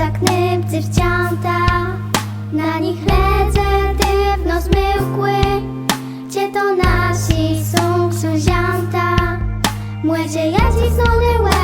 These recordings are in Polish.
zaknęb dziewczęta Na nich lecę dywno zmyłkły Cie to nasi są książęta Młodzieja dziś znolełe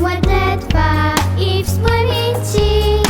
Ładne trwa i w pamięci,